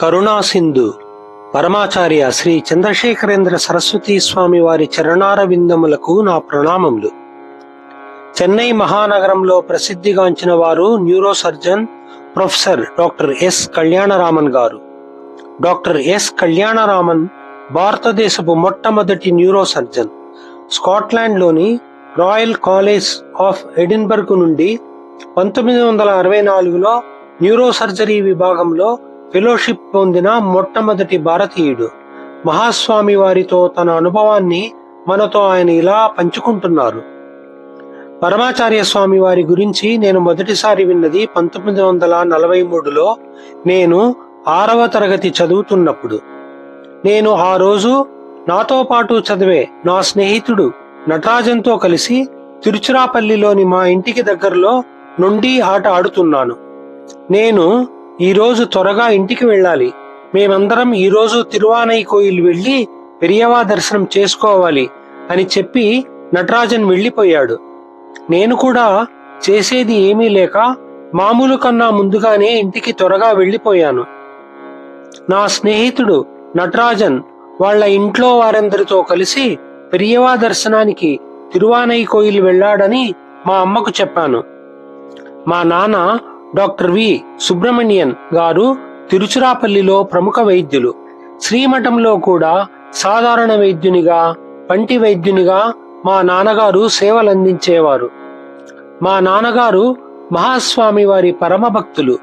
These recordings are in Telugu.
కరుణాసింధు పరమాచార్య శ్రీ చంద్రశేఖరేంద్ర సరస్వతి స్వామి వారి చరణారవిందములకు నా ప్రణామములు. చెన్నై మహానగరంలో ప్రసిద్ధిగాంచిన వారు neuro surgeon professor doctor S Kalyanaraman గారు. డాక్టర్ ఎస్ కళ్యాణరామన్ భారతదేశపు మొట్టమొదటి న్యూరో సర్జన్. స్కాట్లాండ్లోని రాయల్ కాలేజ్ ఆఫ్ ఎడిన్బర్గ్ నుండి పంతొమ్మిది వందల అరవై నాలుగులో న్యూరో సర్జరీ విభాగంలో ఫెలోషిప్ పొందిన మొట్టమొదటి భారతీయుడు. మహాస్వామి వారితో తన అనుభవాన్ని మనతో ఆయన ఇలా పంచుకుంటున్నారు. పరమాచార్య స్వామి వారి గురించి నేను మొదటిసారి విన్నది పంతొమ్మిది వందల నలభై మూడులో నేను ఆరవ తరగతి చదువుతున్నప్పుడు. నేను ఆ రోజు నాతో పాటు చదివే నా స్నేహితుడు నటరాజన్తో కలిసి తిరుచిరాపల్లిలోని మా ఇంటికి దగ్గరలో నుండి ఆట ఆడుతున్నాను. నేను ఈరోజు త్వరగా ఇంటికి వెళ్ళాలి. మేమందరం ఈరోజు రోజు తిరువానై కోయిల్ వెళ్ళి పెరియవా దర్శనం చేసుకోవాలి అని చెప్పి నటరాజన్ వెళ్ళిపోయాడు. నేను కూడా చేసేది ఏమీ లేక మామూలు కన్నా ముందుగానే ఇంటికి త్వరగా వెళ్ళిపోయాను. నా స్నేహితుడు నటరాజన్ వాళ్ళ ఇంట్లో వారందరితో కలిసి పెరియవా దర్శనానికి తిరువానై కోయిల్ వెళ్ళాడని మా అమ్మకు చెప్పాను. మా నాన్న డాక్టర్ వి. సుబ్రహ్మణ్యన్ గారు తిరుచిరాపల్లిలో ప్రముఖ వైద్యులు. శ్రీమఠంలో కూడా సాధారణ వైద్యునిగా పంటి వైద్యునిగా మా నాన్నగారు సేవలందించేవారు. మా నాన్నగారు మహాస్వామి వారి పరమ భక్తులు.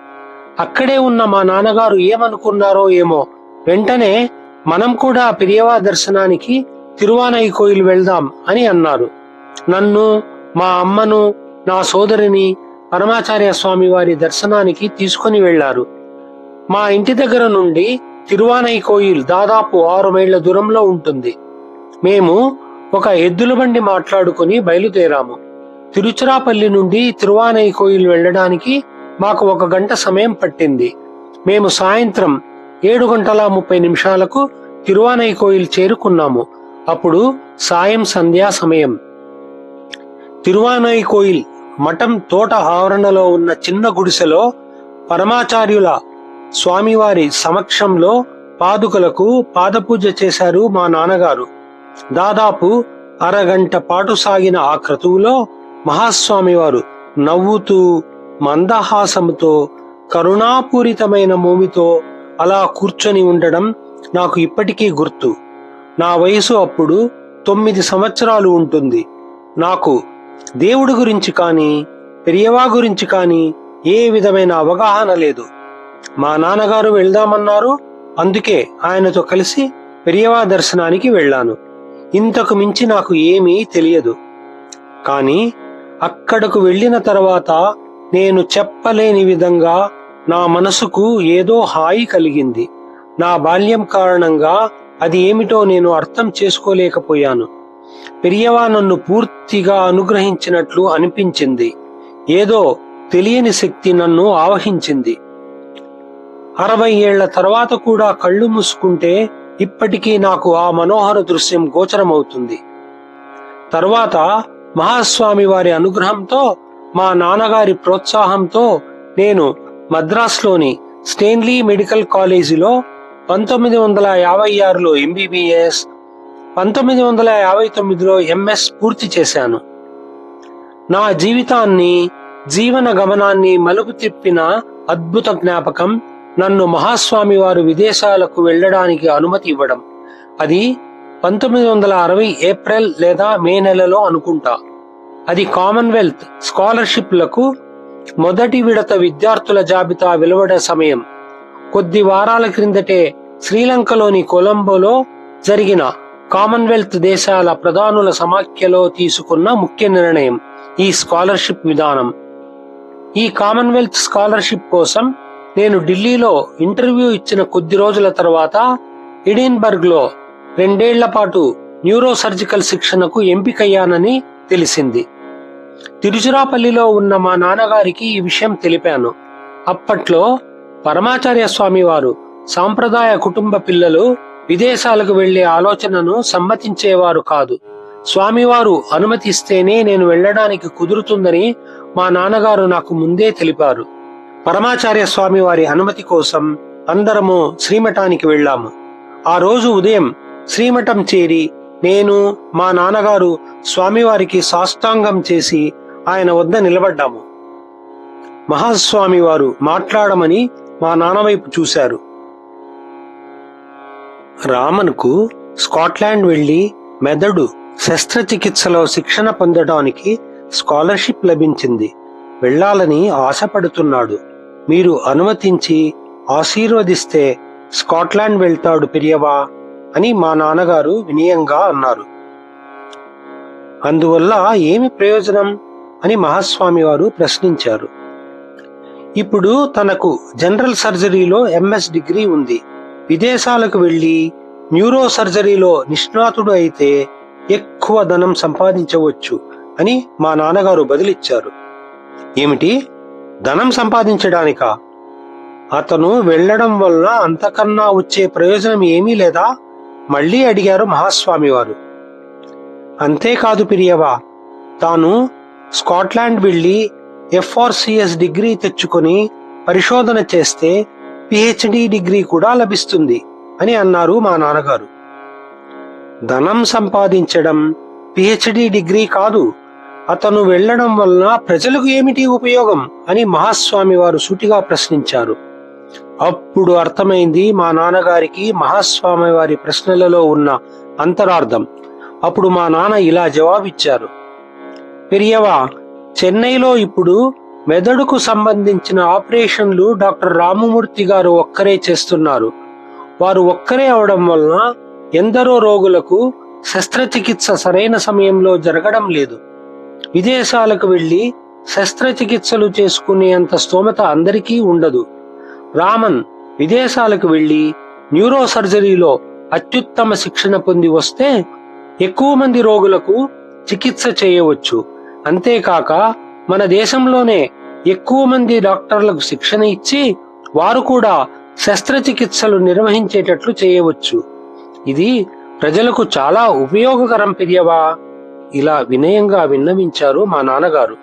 అక్కడే ఉన్న మా నాన్నగారు ఏమనుకున్నారో ఏమో వెంటనే మనం కూడా పెరియవా దర్శనానికి తిరువానై కోయిల్ వెళ్దాం అని అన్నారు. నన్ను మా అమ్మను నా సోదరిని పరమాచార్య స్వామి వారి దర్శనానికి తీసుకొని వెళ్ళారు మా ఇంటి దగ్గర నుండి తిరువానై కోయిల్ దాదాపు ఆరు మైళ్ళ దూరంలో ఉంటుంది. మేము ఒక ఎద్దుల బండి మాట్లాడుకుని బయలుదేరాము. తిరుచిరాపల్లి నుండి తిరువానై కోయిల్ వెళ్ళడానికి మాకు ఒక గంట సమయం పట్టింది. మేము సాయంత్రం ఏడు గంటల ముప్పై నిమిషాలకు తిరువానై కోయిల్ చేరుకున్నాము. అప్పుడు సాయం సంధ్యా సమయం. తిరువానై కోయిల్ మఠం తోట ఆవరణలో ఉన్న చిన్న గుడిసెలో పరమాచార్యుల స్వామివారి సమక్షంలో పాదుకలకు పాదపూజ చేశారు మా నాన్నగారు. దాదాపు అరగంట పాటు సాగిన ఆ క్రతువులో మహాస్వామివారు నవ్వుతూ మందహాసముతో కరుణాపూరితమైన మోమితో అలా కూర్చొని ఉండడం నాకు ఇప్పటికీ గుర్తు. నా వయసు అప్పుడు తొమ్మిది సంవత్సరాలు ఉంటుంది. నాకు దేవుడి గురించి కానీ పెరియవా గురించి కానీ ఏ విధమైన అవగాహన లేదు. మా నాన్నగారు వెళ్దామన్నారు. అందుకే ఆయనతో కలిసి పెరియవా దర్శనానికి వెళ్ళాను. ఇంతకు మించి నాకు ఏమీ తెలియదు. కానీ అక్కడకు వెళ్ళిన తర్వాత నేను చెప్పలేని విధంగా నా మనసుకు ఏదో హాయి కలిగింది. నా బాల్యం కారణంగా అది ఏమిటో నేను అర్థం చేసుకోలేకపోయాను. పెరియవా నన్ను పూర్తిగా అనుగ్రహించినట్లు అనిపించింది. ఏదో తెలియని శక్తి నన్ను ఆవహించింది. అరవై ఏళ్ళ తర్వాత కూడా కళ్ళు మూసుకుంటే ఇప్పటికీ నాకు ఆ మనోహర దృశ్యం గోచరమవుతుంది. తర్వాత మహాస్వామి వారి అనుగ్రహంతో మా నాన్నగారి ప్రోత్సాహంతో నేను మద్రాస్లోని స్టేన్లీ మెడికల్ కాలేజీలో పంతొమ్మిది వందల యాభై ఆరులో ఎంబీబీఎస్ పంతొమ్మిది వందల యాభై తొమ్మిదిలో ఎంఎస్ పూర్తి చేశాను. నా జీవితాన్ని జీవన గమనాన్ని మలుపు తిప్పిన అద్భుత జ్ఞాపకం నన్ను మహాస్వామి వారు విదేశాలకు వెళ్ళడానికి అనుమతి ఇవ్వడం. అది పంతొమ్మిది వందల అరవై ఏప్రిల్ లేదా మే నెలలో అనుకుంటా. అది కామన్వెల్త్ స్కాలర్షిప్లకు మొదటి విడత విద్యార్థుల జాబితా వెలువడే సమయం. కొద్ది వారాల క్రిందటే శ్రీలంకలోని కొలంబోలో జరిగిన కామన్వెల్త్ దేశాల ప్రధానుల సమాఖ్యలో తీసుకున్న ముఖ్య నిర్ణయం ఈ స్కాలర్షిప్ విధానం. ఈ కామన్వెల్త్ స్కాలర్షిప్ కోసం నేను ఢిల్లీలో ఇంటర్వ్యూ ఇచ్చిన కొద్ది రోజుల తర్వాత ఎడిన్బర్గ్లో రెండేళ్ళ పాటు న్యూరోసర్జికల్ శిక్షణకు ఎంపికయ్యానని తెలిసింది. తిరుచిరాపల్లిలో ఉన్న మా నాన్నగారికి ఈ విషయం తెలిపాను. అప్పట్లో పరమాచార్య స్వామి వారు సాంప్రదాయ కుటుంబ పిల్లలు విదేశాలకు వెళ్ళే ఆలోచనను సమ్మతించేవారు కాదు. స్వామివారు అనుమతిస్తేనే నేను వెళ్ళడానికి కుదురుతుందని మా నాన్నగారు నాకు ముందే తెలిపారు. పరమాచార్య స్వామి వారి అనుమతి కోసం అందరము శ్రీమఠానికి వెళ్ళాము. ఆ రోజు ఉదయం శ్రీమఠం చేరి నేను మా నాన్నగారు స్వామివారికి సాష్టాంగం చేసి ఆయన వద్ద నిలబడ్డాము. మహాస్వామి వారు మాట్లాడమని మా నాన్న వైపు చూశారు. రామన్కు స్కాట్లాండ్ వెళ్ళి మెదడు శస్త్రచికిత్సలో శిక్షణ పొందడానికి స్కాలర్షిప్ లభించింది. వెళ్ళాలని ఆశపడుతున్నాడు. మీరు అనుమతించి ఆశీర్వదిస్తే స్కాట్లాండ్ వెళ్తాడు పిరియవా అని మా నాన్నగారు వినయంగా అన్నారు. అందువల్ల ఏమి ప్రయోజనం? అని మహాస్వామి వారు ప్రశ్నించారు. ఇప్పుడు తనకు జనరల్ సర్జరీలో ఎంఎస్ డిగ్రీ ఉంది. విదేశాలకు వెళ్ళి న్యూరో సర్జరీలో నిష్ణాతుడు అయితే ఎక్కువ ధనం సంపాదించవచ్చు అని మా నాన్నగారు బదిలిచ్చారు. ఏమిటి? ధనం సంపాదించడానికా? అతను వెళ్ళడం వల్ల అంతకన్నా వచ్చే ప్రయోజనం ఏమీ లేదా? మళ్ళీ అడిగారు మహాస్వామి వారు అంతేకాదు పిరియవా తాను స్కాట్లాండ్ వెళ్ళి ఎఫ్ఆర్సిఎస్ డిగ్రీ తెచ్చుకొని పరిశోధన చేస్తే పిహెచ్డి డిగ్రీ కూడా లభిస్తుంది అని అన్నారు మా నాన్నగారు. ధనం సంపాదించడం పిహెచ్డి డిగ్రీ కాదు అతను వెళ్ళడం వలన ప్రజలకు ఏమిటి ఉపయోగం అని మహాస్వామి వారు సూటిగా ప్రశ్నించారు. అప్పుడు అర్థమైంది మా నాన్నగారికి మహాస్వామి వారి ప్రశ్నలలో ఉన్న అంతరార్థం. అప్పుడు మా నాన్న ఇలా జవాబిచ్చారు. పెరియవా చెన్నైలో ఇప్పుడు మెదడుకు సంబంధించిన ఆపరేషన్లు డాక్టర్ రామమూర్తి గారు ఒక్కరే చేస్తున్నారు. వారు ఒక్కరే అవడం వలన ఎందరో రోగులకు శస్త్రచికిత్స సరైన సమయంలో జరగడం లేదు. విదేశాలకు వెళ్ళి శస్త్రచికిత్సలు చేసుకునేంత స్తోమత అందరికీ ఉండదు. రామన్ విదేశాలకు వెళ్ళి న్యూరో సర్జరీలో అత్యుత్తమ శిక్షణ పొంది వస్తే ఎక్కువ మంది రోగులకు చికిత్స చేయవచ్చు. అంతేకాక మన దేశంలోనే ఎక్కువ మంది డాక్టర్లకు శిక్షణ ఇచ్చి వారు కూడా శస్త్రచికిత్సలు నిర్వహించేటట్లు చేయవచ్చు. ఇది ప్రజలకు చాలా ఉపయోగకరం పెరియవా ఇలా వినయంగా విన్నవించారు మా నాన్నగారు.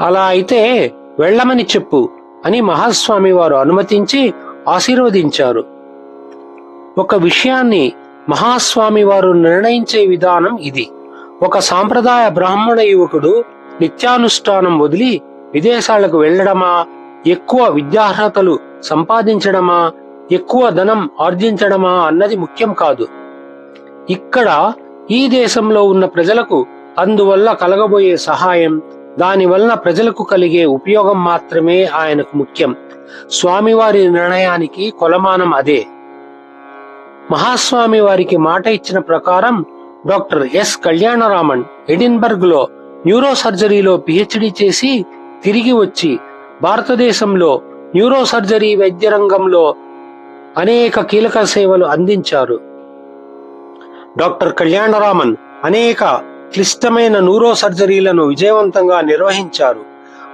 అలా అయితే వెళ్ళమని చెప్పు అని మహాస్వామి వారు అనుమతించి ఆశీర్వదించారు. ఒక విషయాన్ని మహాస్వామి వారు నిర్ణయించే విధానం ఇది. ఒక సాంప్రదాయ బ్రాహ్మణ యువకుడు నిత్యానుష్ఠానం వదిలి విదేశాలకు వెళ్ళడమా? ఎక్కువ విద్యార్హతలు సంపాదించడమా? ఎక్కువ ధనం ఆర్జించడమా అన్నది ముఖ్యం కాదు. ఇక్కడ ఈ దేశంలో ఉన్న ప్రజలకు అందువల్ల కలగబోయే సహాయం దాని వలన ప్రజలకు కలిగే ఉపయోగం మాత్రమే ఆయనకు ముఖ్యం. స్వామివారి నిర్ణయానికి కొలమానం అదే. మహాస్వామి వారికి మాట ఇచ్చిన ప్రకారం డాక్టర్ ఎస్. కళ్యాణరామన్ ఎడిన్బర్గ్లో న్యూరో సర్జరీలో పిహెచ్డి చేసి తిరిగి వచ్చి భారతదేశంలో న్యూరో సర్జరీ వైద్య రంగంలో అనేక కీలక సేవలు అందించారు. డాక్టర్ కళ్యాణరామన్ అనేక క్లిష్టమైన న్యూరో సర్జరీలను విజయవంతంగా నిర్వహించారు.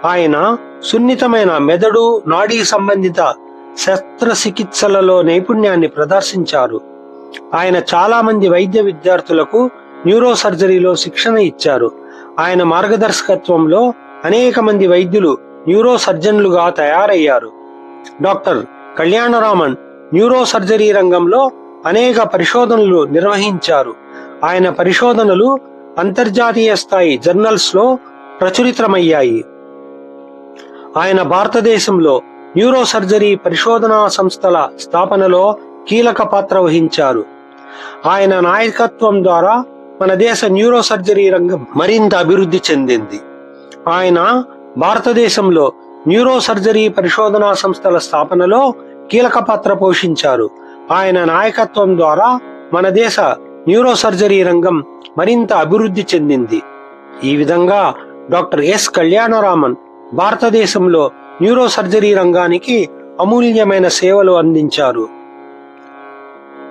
ఆయన సున్నితమైన మెదడు నాడీ సంబంధిత శస్త్రచికిత్సలలో నైపుణ్యాన్ని ప్రదర్శించారు. ఆయన చాలా మంది వైద్య విద్యార్థులకు న్యూరో సర్జరీలో శిక్షణ ఇచ్చారు. ఆయన మార్గదర్శకత్వంలో అనేక మంది వైద్యులు న్యూరో సర్జన్లుగా తయారయ్యారు. డాక్టర్ కళ్యాణరామన్ న్యూరో సర్జరీ రంగంలో అనేక పరిశోధనలు నిర్వహించారు. ఆయన పరిశోధనలు అంతర్జాతీయ స్థాయి జర్నల్స్లో ప్రచురితమయ్యాయి. ఆయన భారతదేశంలో న్యూరో సర్జరీ పరిశోధనా సంస్థల స్థాపనలో కీలక పాత్ర వహించారు. ఆయన నాయకత్వం ద్వారా మన దేశ న్యూరో సర్జరీ రంగం మరింత అభివృద్ధి చెందింది. ఆయన భారతదేశంలో న్యూరో సర్జరీ పరిశోధనా సంస్థల స్థాపనలో కీలక పాత్ర పోషించారు. ఆయన నాయకత్వం ద్వారా మన దేశ న్యూరో సర్జరీ రంగం మరింత అభివృద్ధి చెందింది. ఈ విధంగా డాక్టర్ ఎస్ కళ్యాణరామన్ భారతదేశంలో న్యూరో సర్జరీ రంగానికి అమూల్యమైన సేవలు అందించారు.